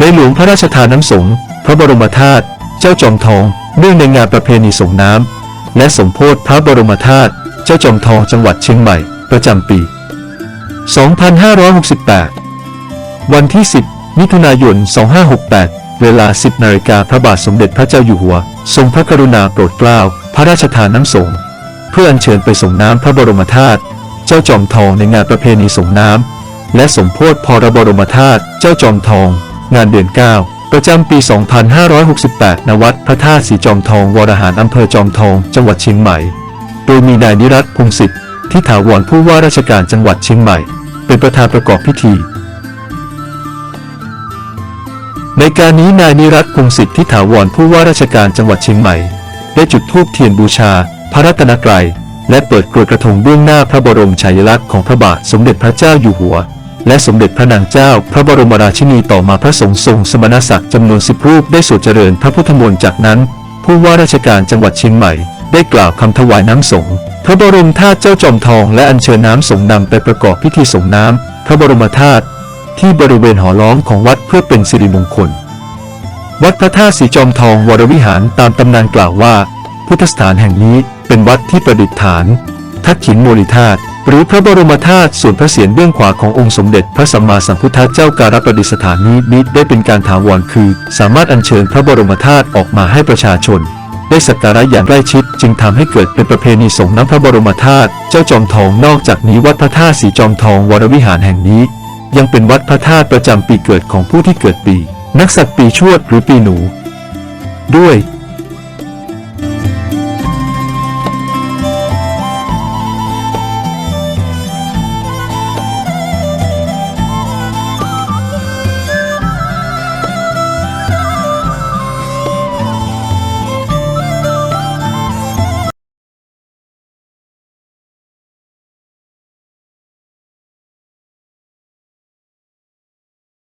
ในหลวงพระราชทานน้ำสงฆ์พระบรมธาตุเจ้าจอมทองเนื่องในงานประเพณีส่งน้ำและสมโพธิพระบรมธาตุเจ้าจอมทองจังหวัดเชียงใหม่ ประจำปี 2568 วันที่ 10 มิถุนายน 2568 เวลา 10 นาฬิกาพระบาทสมเด็จพระเจ้าอยู่หัว ทรงพระกรุณาโปรดเกล้าพระราชทานน้ำสงฆ์เพื่ออัญเชิญไปส่งน้ำพระบรมธาตุเจ้าจอมทองในงานประเพณีส่งน้ำและสมโพธิพระบรมธาตุเจ้าจอมทอง งานเดือน 9 ประจำปี 2568 ณ วัดพระธาตุสีจอมทอง วรหารอำเภอจอมทอง จังหวัดเชียงใหม่ โดยมีนายนิรัตพงศิษฐ์ที่ถาวรผู้ว่าราชการจังหวัดเชียงใหม่ เป็นประธานประกอบพิธี ในการนี้นายนิรัตพงศิษฐ์ที่ถาวรผู้ว่าราชการจังหวัดเชียงใหม่ ได้จุดธูปเทียนบูชา พระรัตนตรัยและเปิดกรวยกระทงเบื้องหน้าพระบรมฉายาลักษณ์ของพระบาทสมเด็จพระเจ้าอยู่หัว และสมเด็จพระนางเจ้า พระบรมราชินีต่อมาพระสงฆ์ทรงสมณศักดิ์จำนวนสิบรูปได้สวดเจริญพระพุทธมนต์จากนั้น ผู้ว่าราชการจังหวัดเชียงใหม่ ได้กล่าวคำถวายน้ำสงฆ์พระบรมธาตุเจ้าจอมทองและอัญเชิญน้ำสงฆ์นำไปประกอบพิธีสงน้ำพระบรมธาตุที่บริเวณหอล้อมของวัดเพื่อเป็นสิริมงคล วัดพระธาตุสีจอมทองวรวิหารตามตำนานกล่าวว่า พุทธสถานแห่งนี้เป็นวัดที่ประดิษฐาน ทักขินโมลิธาตุหรือพระบรมธาตุส่วนพระเศียรเบื้องขวาขององค์สมเด็จพระสัมมาสัมพุทธเจ้าการประดิษฐานนี้มิได้เป็นการถาวรคือ สามารถอัญเชิญพระบรมธาตุออกมาให้ประชาชน ได้สักการะอย่างใกล้ชิด จึงทำให้เกิดเป็นประเพณีส่งน้ำพระบรมธาตุเจ้าจอมทองนอกจากนี้วัดพระธาตุสีจอมทองวรวิหารแห่งนี้ ยังเป็นวัดพระธาตุประจำปีเกิดของผู้ที่เกิดปี นักษัตริย์ปีชวดหรือปีหนู ด้วย